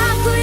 I could